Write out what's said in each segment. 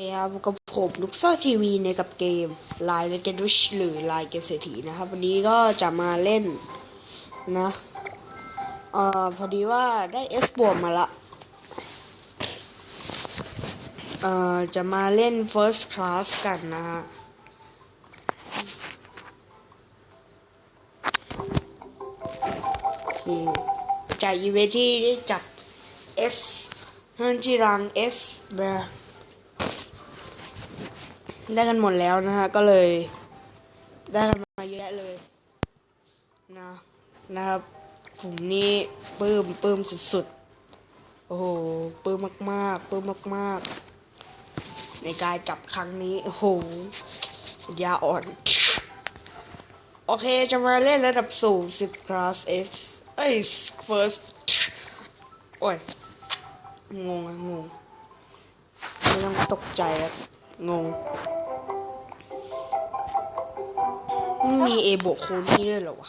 ครับกับผมลูกซ่าทีวีในกับเกม Line Legendary หรือ Line เกมเศรษฐีนะครับ วันนี้ก็จะมาเล่นนะเอ่อพอดีว่าได้ S บวกมาละเอ่อจะมาเล่น First Class กันนะฮะจากอีเวนที่ได้จับ S ฮันจิรัง S นะ ได้กันหมดแล้วนะฮะ ก็เลย ได้กันมาเยอะเลยนะนะครับผมนี่ปลื้มปลื้มสุดๆ โอ้โหปลื้มมากๆปลื้มมากๆ ในการจับครั้งนี้ โอ้โหยาอ่อน โอเคจะมาเล่นระดับสูง 10 class X เอ้ย first โอ้ย งงอะงง ไม่ต้องตกใจอะงง มีเอบวกคูณนี่ด้วยเหรอวะ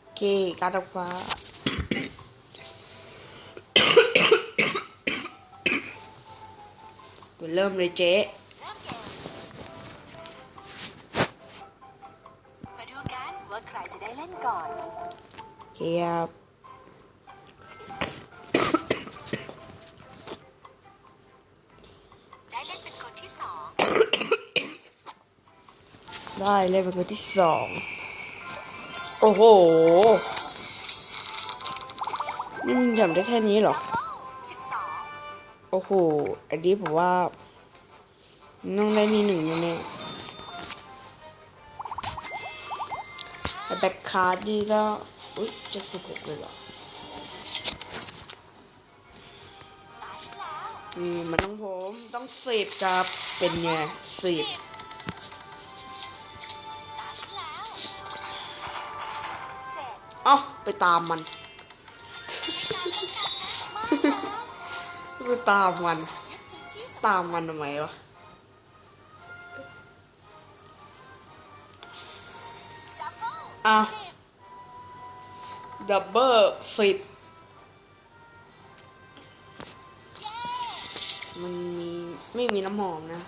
โอเคการดอกฟ้ากูเริ่มเลยเจ๊มาดูกันว่าใครจะได้เล่นก่อนโอเคครับ ได้เล่นเป็นคนที่สอง ได้เลยเป็นคนที่สอง โอ้โห นี่มึงทำได้แค่นี้เหรอ สิบสองโอ้โห อันนี้ผมว่ามันต้องได้นี่หนึ่งแน่ๆไอ้แบ็คคาร์ดนี่ก็ อุ๊ยเจ็ดสิบหกเลยเหรอ นแล้วนี่มันต้องผมต้องสิบครับเป็นไงสิบตาฉันแล้วเจ็ดเอ้าไปตามมันในการป้องกันนะมากนะไปตามมันที่สตามมันทำไมวะดับเบิ้ลอ้าวสิบดับเบิลสิบ มันมีไม่มีน้ำหอมนะ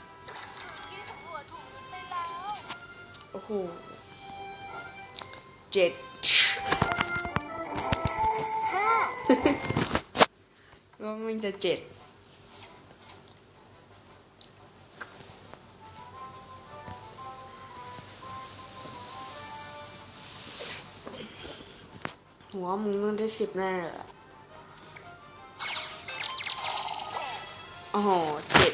ที่สำรวจถูกยึดไปแล้วโอ้โหเจ็ดห้าก็มันจะเจ็ดหัวมึงต้องได้สิบแน่เลย อะอ๋อเจ็ด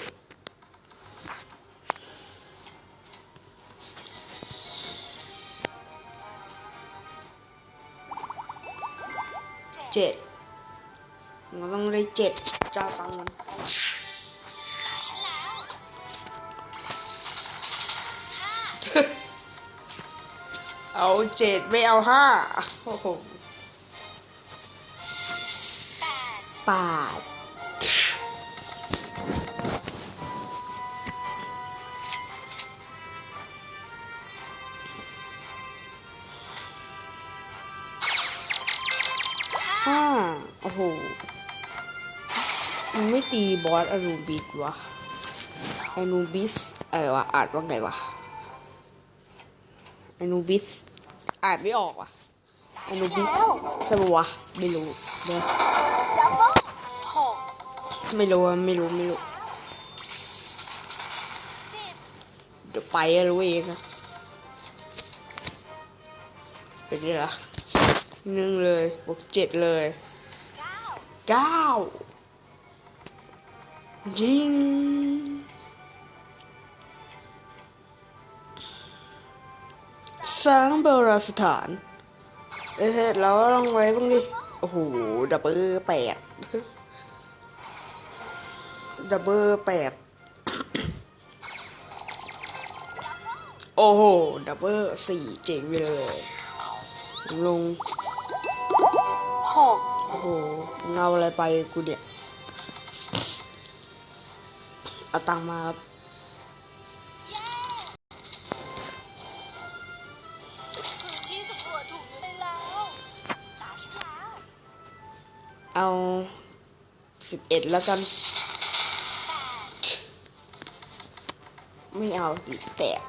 เจ็ดเจ็ดมันต้องได้เจ็ดเจ้าตังมันตาฉันแล้วห้าเอาเจ็ดไม่เอาห้าโอ้โหแปด บอสอนูบิสวะอนูบิสอะไรวะอ่านว่าไงวะอนูบิสอ่านไม่ออกว่ะอนูบิสใช่ปะวะไม่รู้เดี๋ยวดับเบิ้ลหกไม่รู้อะไม่รู้ไม่รู้เดี๋ยวไปอะรู้เองอะเป็นไงล่ะหนึ่งเลยบวกเจ็ดเลยเก้า ยิงสร้างโบราณสถานเอ้ยเราลองไว้บ้างดิ โอ้โห ดับเบิลแปดดับเบิลแปดโอ้โห ดับเบิลสี่เจ๋งไปเลยลงหกโอ้โหเงเอาอะไรไปกูเนี่ย เอาตังมาครับเอาสิบเอ็ดแล้วกัน ไม่เอาแปด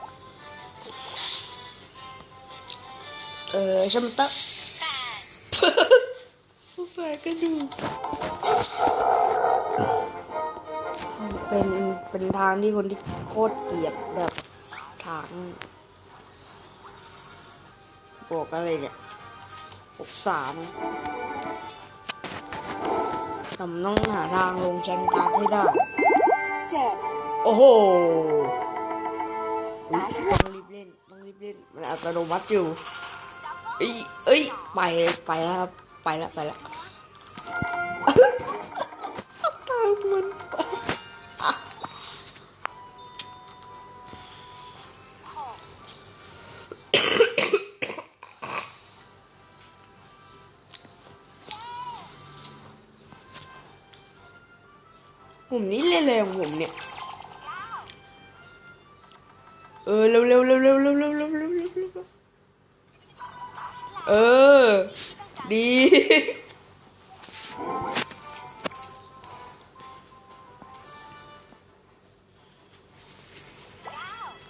เออชมตักผู้ฝ่ายก็ดู เป็นเป็นทางที่คนที่โคตรเกลียดแบบทางบวกอะไรเนี่ยบวกสามผมต้องหาทางลงชั้นการ์ดให้ได้ เจ็ดโอ้โหตาฉันต้องรีบเล่นต้องรีบเล่นมันอัตโนมัติอยู่เอ้ยเอ้ยไปเลยไปแล้วครับ ไปแล้วไปแล้ว เล่นเลยของผมเนี่ย เออเร็วเร็วเร็วเร็วเร็วเร็วเร็วเร็วเร็วเร็วเออ ดี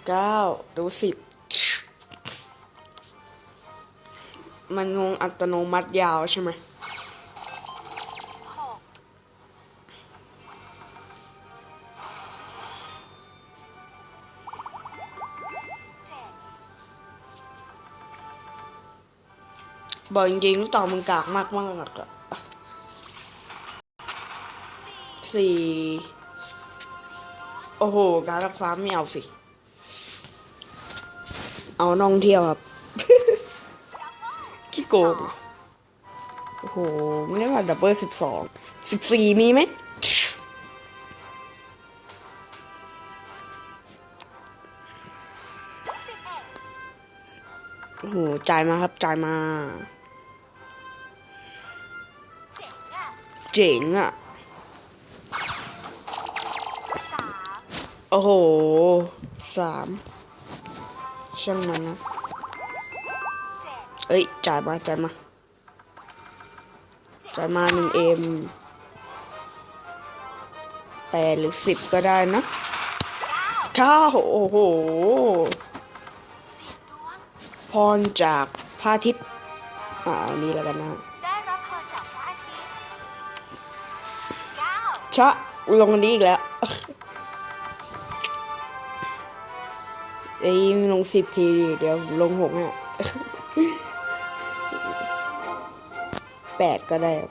เก้าดูสิบมันงงอัตโนมัติยาวใช่ไหม บอกจริงๆลูกเต่ามึงกากมากมากอะสี่โอ้โห การรักฟ้าไม่เอาสิ เอาน้องเที่ยวครับขี้โกงโอ้โห ไม่ได้ว่าดับเบิลสิบสองสิบสี่มีไหมโอ้โหจ่ายมาครับจ่ายมา เจ๋งอะเจ๋งอะสามโอ้โหสามช่างมันนะเจ็ดเอ้ย จ่ายมา จ่ายมา จ่ายมาหนึ่งเอ็มแปดหรือสิบก็ได้นะเก้าเก้าโอ้โหสิบดวงพรจากพระอาทิตย์อ่าอันนี้แล้วกันนะ ชะลงอันนี้อีกแล้วเอ้ยลงสิบทีดิเดี๋ยวผมลงหกเนี่ยแปดก็ได้ครับ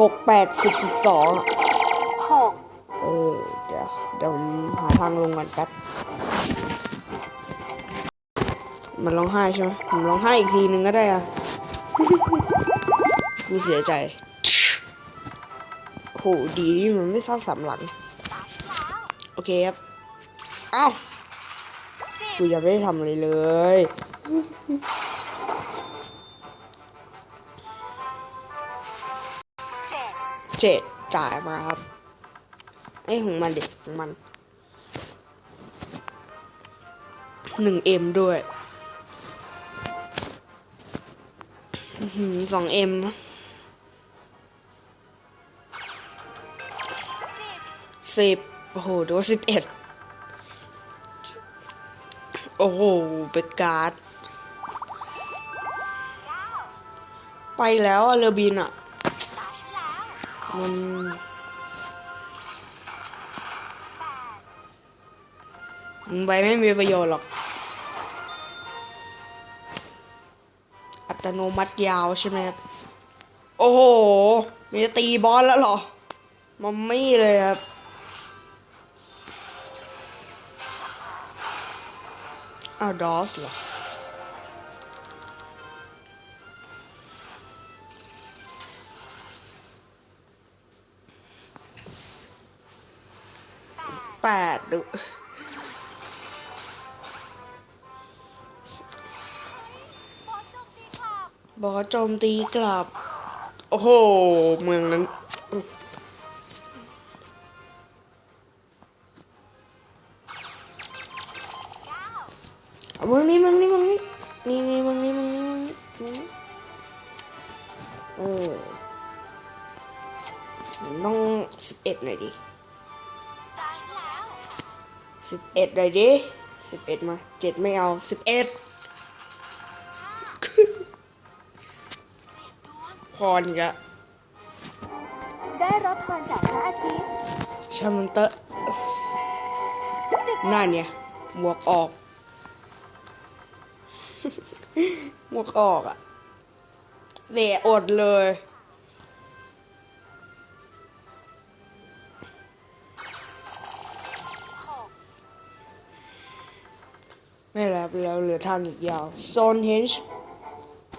หกแปดสิบสิบสองอะหกเออ เดี๋ยวเดี๋ยวผมหาทางลงก่อนแป๊บมันร้องไห้ใช่ไหมผมร้องไห้อีกทีนึงก็ได้อะ กูเสียใจโหดีที่มันไม่เศร้าสามหลัง โอเคครับเอ้ากูยังไม่ได้ทำอะไรเลยเจ็ดจ่ายมาครับไอ้ของมันเด็กของมันหนึ่งเอ็มด้วยสองเอ็ม สิบโอ้โหดูสิบเอ็ดโอ้โห เป็นการ์ดเก้าไปแล้วอะเรือบินอะตาฉันมันไปไม่มีประโยชน์หรอก อัตโนมัติยาวใช่ไหมครับ โอ้โห มีตีบอลแล้วเหรอ มัมมี่เลยครับ อ้าวดอสเหรอแปดดูบอสโจมตีกโจมตีกลับ โอ้โห เมืองนั้น หน่อยดิตาฉันแล้วสิบเอ็ดหน่อยดิสิบเอ็ดมาเจ็ดไม่เอาสิบเอ็ดเสียงดวงพรอีกอะได้รับพรจากพระอาทิตย์ชามันเตอะนั่นเนี่ยหมวกออกหมวกออกอะเสียอดเลย ไม่แล้วเราเหลือทางอีกยาวโซนเฮนช์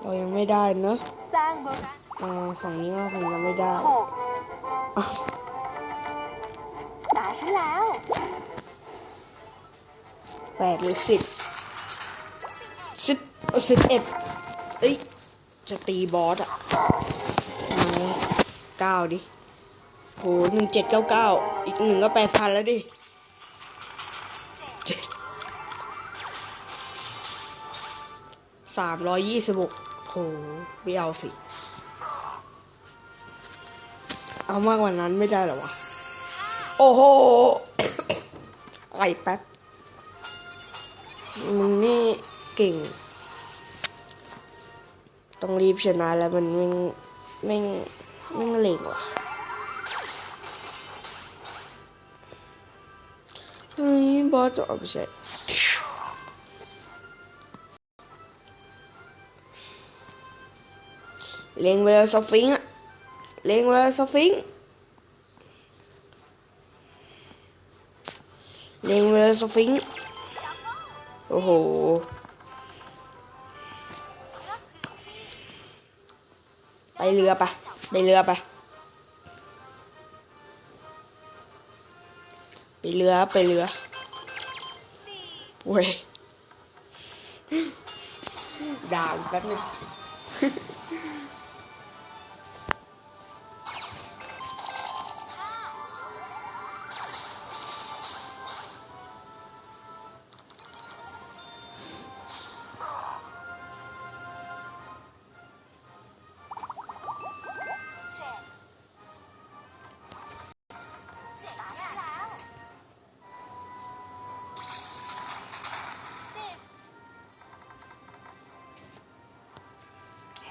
เรายังไม่ได้เนอะสร้างโบราณสถานอ่าฝั่งนี้ก็คงยังไม่ได้หกตาฉันแล้วแปดหรือสิบสิบสิบเอ็ดเอ้ยจะตีบอสอะเอาเก้าดิโหหนึ่งเจ็ดเก้าเก้าอีกหนึ่งก็แปดพันแล้วดิ สามร้อยยี่สิบหกโหไม่เอาสิ เอามากกว่านั้นไม่ได้หรอวะ โอ้โหไอแป๊บ มึงนี่เก่ง ต้องรีบชนะแล้วมันไม่งไม่งไม่งเล่งว่ะเฮ้ยบอสจะเอาไปใช่ เล็งไปเลยสฟิงค์อะเล็งไปเลยสฟิงค์เล็งไปเลยสฟิงค์โอ้โหไปเรือปะไปเรือปะไปเรือไปเรือเว้ยด่าอีกแป๊บนึง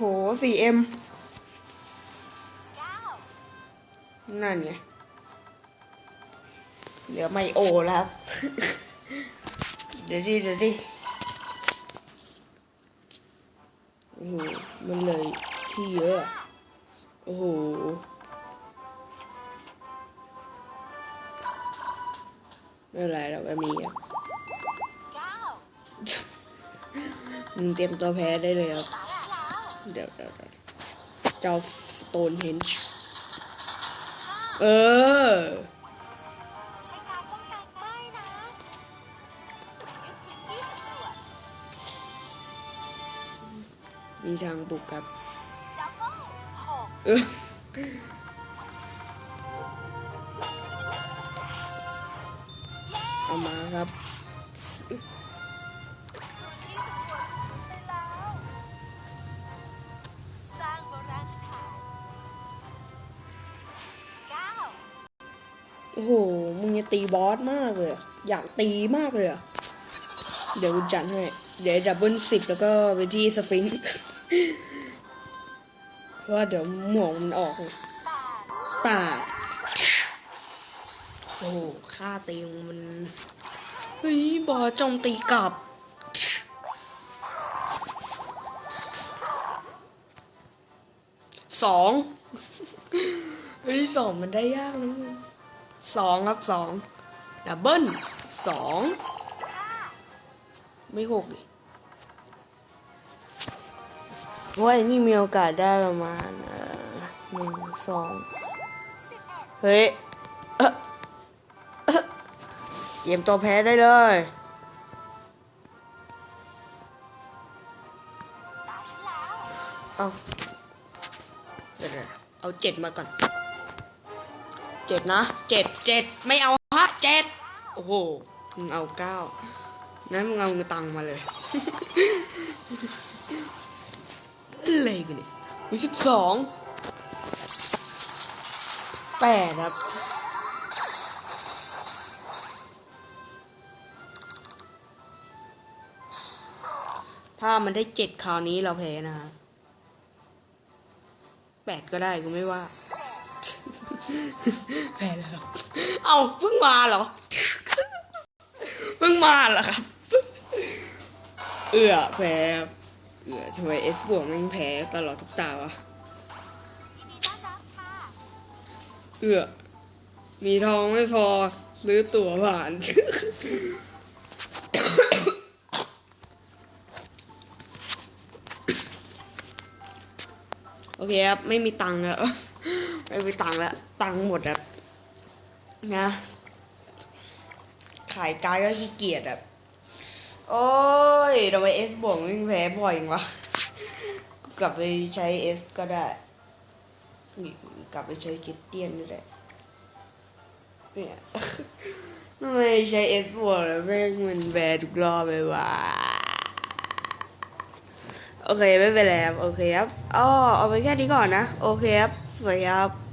ห 4M เก้านั่นไง เหลือไมโอแล้วครับ เดี๋ยวดิเดี๋ยวดิโอ้โห มันเลยที่เยอะอะโอ้โหไม่เป็นไรเราก็มีอะเก้ามึงเตรียมตัวแพ้ได้เลยครับตาฉันแล้ว เดี๋ยวเดี๋ยวเดี๋ยวเจ้าสโตนเฮนจ์ห้าเออมีรวจมีทางบุกครับเออเอามาครับ อ้โห มึงจะตีบอสมากเลย อยากตีมากเลย เดี๋ยวจัดให้ เดี๋ยวดับเบิลสิบแล้วก็ไปที่สฟิงค์เพราะว่าเดี๋ยวหมวกมันออกแปดป่าโอ้โหค่าตีมัน เฮ้ย บอสจมตีกลับสองเฮ้ยสองมันได้ยากนะมึง สองครับสองดับเบิ้ลสองไม่หกดิว่าไอ้นี่มีโอกาสได้ประมาณหนึ่งสองเฮ้ยเอ๊ะเอ๊ะเตรียมตัวแพ้ได้เลยเอาเดี๋ยวเอาเจ็ดมาก่อน เจ็ดนะเจ็ดเจ็ดไม่เอาฮะเจ็ดโอ้โหมึงเอาเก้านั้นมึงเอาเงินตังมาเลยอะไรกันนี่สิบสองแปดครับถ้ามันได้เจ็ดคราวนี้เราแพ้นะฮะแปดก็ได้กูไม่ว่า แพ้แล้วเอาเพิ่งมาเหรอ เพิ่งมาเหรอครับ เอือแพ้เอือทำไมเอสบวกม่งแพ้ตลอดทุกตาวะเอือมีทองไม่พอซื้อตั๋วผ่าน โอเคครับ ไม่มีตังค์แล้ว ไม่มีตังค์แล้ว ตังค์หมดครับ นะ ขายกายก็ขี้เกียจแบบโอ้ยทำไมเอสบวกไม่งแพ้บ่อยวะกลับไปใช้เอสก็ได้กลับไปใช้กิตเตียนก็ได้เนี่ยทำไมใช้เอสบวกแล้วแม่งมันแบนทุกรอบเลยวะโอเคไม่เป็นไรครับโอเคครับอ๋อเอาไปแค่นี้ก่อนนะ โอเคครับสวัสดีครับ